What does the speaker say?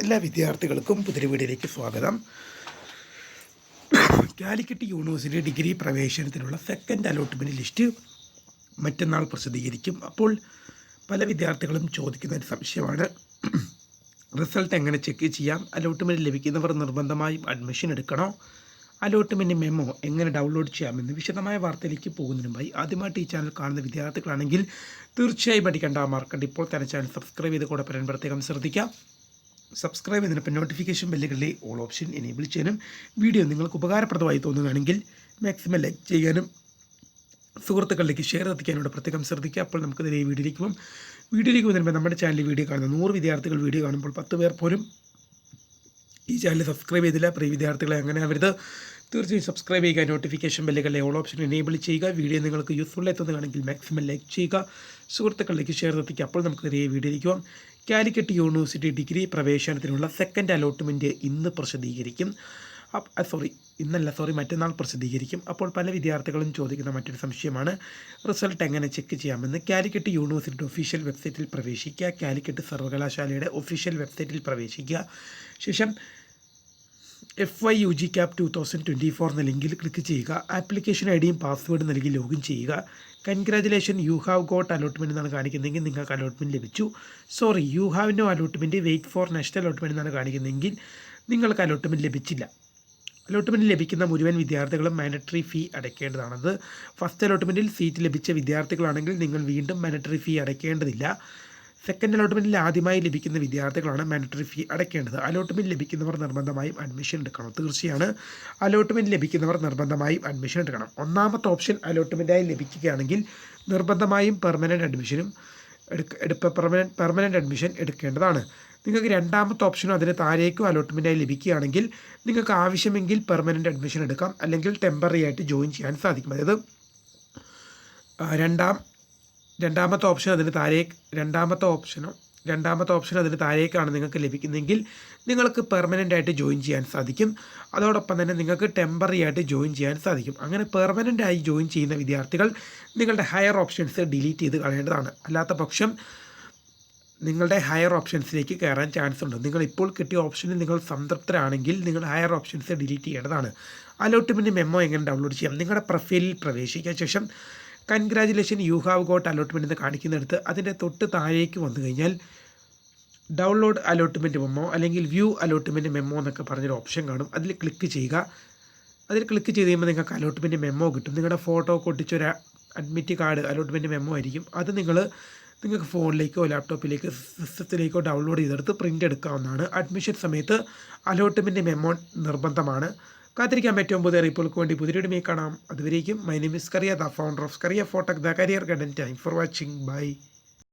എല്ലാ വിദ്യാർത്ഥികൾക്കും പുതിരി വീടിലേക്ക് സ്വാഗതം. കാലിക്കറ്റ് യൂണിവേഴ്സിറ്റി ഡിഗ്രി പ്രവേശനത്തിനുള്ള സെക്കൻഡ് അലോട്ട്മെന്റ് ലിസ്റ്റ് മറ്റന്നാൾ പ്രസിദ്ധീകരിക്കും. അപ്പോൾ പല വിദ്യാർത്ഥികളും ചോദിക്കുന്ന ഒരു സംശയമാണ്. റിസൾട്ട് എങ്ങനെ ചെക്ക് ചെയ്യാം? അലോട്ട്മെന്റ് ലഭിക്കുന്നവർ നിർബന്ധമായും അഡ്മിഷൻ എടുക്കണോ? അലോട്ട്മെന്റ് മെമ്മോ എങ്ങനെ ഡൗൺലോഡ് ചെയ്യാമെന്ന് വിശദമായ വാർത്തയിലേക്ക് പോകുന്നതിനുമായി ആദ്യമായിട്ട് ഈ ചാനൽ കാണുന്ന വിദ്യാർത്ഥികളാണെങ്കിൽ തീർച്ചയായും പഠിക്കേണ്ട മറക്കണ്ട ഇപ്പോൾ തന്നെ ചാനൽ സബ്സ്ക്രൈബ് ചെയ്ത് കൂടെ പറയാൻ പ്രത്യേകം ശ്രദ്ധിക്കാം. സബ്സ്ക്രൈബ് ചെയ്തതിനൊപ്പം നോട്ടിഫിക്കേഷൻ ബെല്ലുകളിലെ ഓൾ ഓപ്ഷൻ എനേബിൾ ചെയ്യാനും വീഡിയോ നിങ്ങൾക്ക് ഉപകാരപ്രദമായി തോന്നുകയാണെങ്കിൽ മാക്സിമം ലൈക്ക് ചെയ്യാനും സുഹൃത്തുക്കളിലേക്ക് ഷെയർ എത്തിക്കാനോട് പ്രത്യേകം ശ്രദ്ധിക്കുക. അപ്പോൾ നമുക്ക് ഈ വീഡിയോയിലേക്ക് പോകും വീഡിയോയിലേക്ക് വരുമ്പോൾ നമ്മുടെ ചാനലിൽ വീഡിയോ കാണുന്ന നൂറ് വിദ്യാർത്ഥികൾ വീഡിയോ കാണുമ്പോൾ പത്ത് പേർ പോലും ഈ ചാനൽ സബ്സ്ക്രൈബ് ചെയ്തില്ല. പ്രിയ വിദ്യാർത്ഥികളെ അങ്ങനെ അവരുത് തീർച്ചയായും സബ്സ്ക്രൈബ് ചെയ്യുക നോട്ടിഫിക്കേഷൻ ബെല്ലുകളിലെ ഓൾ ഓപ്ഷൻ എനേബിൾ ചെയ്യുക. വീഡിയോ നിങ്ങൾക്ക് യൂസ്ഫുൾ എത്തുന്നതാണെങ്കിൽ മാക്സിമം ലൈക്ക് ചെയ്യുക. സുഹൃത്തുക്കളിലേക്ക് ഷെയർ എത്തിക്കുക അപ്പോൾ നമുക്ക് ഈ വീഡിയോയിലേക്ക് പോകാം കാലിക്കറ്റ് യൂണിവേഴ്സിറ്റി ഡിഗ്രി പ്രവേശനത്തിനുള്ള സെക്കൻഡ് അലോട്ട്മെന്റ് ഇന്ന് പ്രസിദ്ധീകരിക്കും. സോറി ഇന്നല്ല സോറി മറ്റന്നാൾ പ്രസിദ്ധീകരിക്കും. അപ്പോൾ പല വിദ്യാർത്ഥികളും ചോദിക്കുന്ന മറ്റൊരു സംശയമാണ് റിസൾട്ട് എങ്ങനെ ചെക്ക് ചെയ്യാമെന്ന്. കാലിക്കറ്റ് യൂണിവേഴ്സിറ്റി ഒഫീഷ്യൽ വെബ്സൈറ്റിൽ പ്രവേശിക്കുക കാലിക്കറ്റ് സർവകലാശാലയുടെ ഒഫീഷ്യൽ വെബ്സൈറ്റിൽ പ്രവേശിക്കുക. ശേഷം F Y U G cap two thousand twenty four എന്ന ലിങ്കിൽ ക്ലിക്ക് ചെയ്യുക ആപ്ലിക്കേഷൻ ഐ ഡിയും പാസ്വേഡ് നൽകി ലോഗിൻ ചെയ്യുക. Congratulation you have got allotment എന്നാണ് കാണിക്കുന്നതെങ്കിൽ നിങ്ങൾക്ക് അലോട്ട്മെന്റ് ലഭിച്ചു. Sorry you have no allotment wait for next allotment എന്നാണ് കാണിക്കുന്നതെങ്കിൽ നിങ്ങൾക്ക് അലോട്ട്മെന്റ് ലഭിച്ചില്ല. അലോട്ട്മെന്റ് ലഭിക്കുന്ന മുഴുവൻ വിദ്യാർത്ഥികളും മാനറ്ററി ഫീ അടയ്ക്കേണ്ടതാണത്. ഫസ്റ്റ് അലോട്ട്മെന്റിൽ സീറ്റ് ലഭിച്ച വിദ്യാർത്ഥികളാണെങ്കിൽ നിങ്ങൾ വീണ്ടും മാനറ്ററി ഫീ അടയ്ക്കേണ്ടതില്ല. സെക്കൻഡ് അലോട്ട്മെന്റിൽ ആദ്യമായി ലഭിക്കുന്ന വിദ്യാർത്ഥികളാണ് മാൻഡറ്ററി ഫീ അടയ്ക്കേണ്ടത്. അലോട്ട്മെന്റ് ലഭിക്കുന്നവർ നിർബന്ധമായും അഡ്മിഷൻ എടുക്കണം. തീർച്ചയാണ്. അലോട്ട്മെന്റ് ലഭിക്കുന്നവർ നിർബന്ധമായും അഡ്മിഷൻ എടുക്കണം. ഒന്നാമത്തെ ഓപ്ഷൻ അലോട്ട്മെന്റായി ലഭിക്കുകയാണെങ്കിൽ നിർബന്ധമായും പെർമനന്റ് അഡ്മിഷനും എടുക്ക എടുപ്പ പെർമനന്റ് പെർമനന്റ് അഡ്മിഷൻ എടുക്കേണ്ടതാണ്. നിങ്ങൾക്ക് രണ്ടാമത്തെ ഓപ്ഷനും അതിന് താഴേക്കും അലോട്ട്മെന്റായി ലഭിക്കുകയാണെങ്കിൽ നിങ്ങൾക്ക് ആവശ്യമെങ്കിൽ പെർമനന്റ് അഡ്മിഷൻ എടുക്കാം. അല്ലെങ്കിൽ ടെമ്പററി ആയിട്ട് ജോയിൻ ചെയ്യാൻ സാധിക്കും. അതായത് രണ്ടാം രണ്ടാമത്തെ ഓപ്ഷൻ അതിന് താഴേക്ക് രണ്ടാമത്തെ ഓപ്ഷനോ രണ്ടാമത്തെ ഓപ്ഷൻ അതിന് താഴേക്കാണ് നിങ്ങൾക്ക് ലഭിക്കുന്നതെങ്കിൽ നിങ്ങൾക്ക് പെർമനന്റ് ആയിട്ട് ജോയിൻ ചെയ്യാൻ സാധിക്കും. അതോടൊപ്പം തന്നെ നിങ്ങൾക്ക് ടെമ്പററി ആയിട്ട് ജോയിൻ ചെയ്യാൻ സാധിക്കും. അങ്ങനെ പെർമനന്റ് ആയി ജോയിൻ ചെയ്യുന്ന വിദ്യാർത്ഥികൾ നിങ്ങളുടെ ഹയർ ഓപ്ഷൻസ് ഡിലീറ്റ് ചെയ്ത് കളയേണ്ടതാണ്. അല്ലാത്ത പക്ഷം നിങ്ങളുടെ ഹയർ ഓപ്ഷൻസിലേക്ക് കയറാൻ ചാൻസ് ഉണ്ട്. നിങ്ങൾ ഇപ്പോൾ കിട്ടിയ ഓപ്ഷനിൽ നിങ്ങൾ സംതൃപ്തരാണെങ്കിൽ നിങ്ങൾ ഹയർ ഓപ്ഷൻസ് ഡിലീറ്റ് ചെയ്യേണ്ടതാണ്. അലോട്ട്മെന്റ് മെമ്മോ എങ്ങനെ ഡൗൺലോഡ് ചെയ്യാം? നിങ്ങളുടെ പ്രൊഫൈലിൽ പ്രവേശിക്കാൻ ശേഷം congratulation you have got allotment എന്ന് കാണിക്കുന്നിടത്ത് അതിന്റെ തൊട്ട് താഴേക്ക് വന്നു കഴിഞ്ഞാൽ ഡൗൺലോഡ് അലോട്ട്മെന്റ് മെമ്മോ അല്ലെങ്കിൽ വ്യൂ അലോട്ട്മെന്റ് മെമ്മോ എന്നൊക്കെ പറഞ്ഞൊരു ഓപ്ഷൻ കാണും. അതിൽ ക്ലിക്ക് ചെയ്യുക. അതിൽ ക്ലിക്ക് ചെയ്ത് കഴിയുമ്പോൾ നിങ്ങൾക്ക് അലോട്ട്മെന്റ് മെമ്മോ കിട്ടും. നിങ്ങളുടെ ഫോട്ടോ കൊട്ടിച്ചൊരു അഡ്മിറ്റ് കാർഡ് അലോട്ട്മെന്റ് മെമ്മോ ആയിരിക്കും. അത് നിങ്ങൾ നിങ്ങൾക്ക് ഫോണിലേക്കോ ലാപ്ടോപ്പിലേക്കോ സിസ്റ്റത്തിലേക്കോ ഡൗൺലോഡ് ചെയ്തെടുത്ത് പ്രിന്റ് എടുക്കാവുന്നതാണ്. അഡ്മിഷൻ സമയത്ത് അലോട്ട്മെന്റ് മെമ്മോ നിർബന്ധമാണ്. കാത്തിരിക്കാൻ പറ്റും പുതിയ റിപ്പോൾക്ക് വേണ്ടി പുതിയൊരു കാണാം. അതുവരേക്കും my name is Kariya the founder of Kariya photech the career garden time for watching bye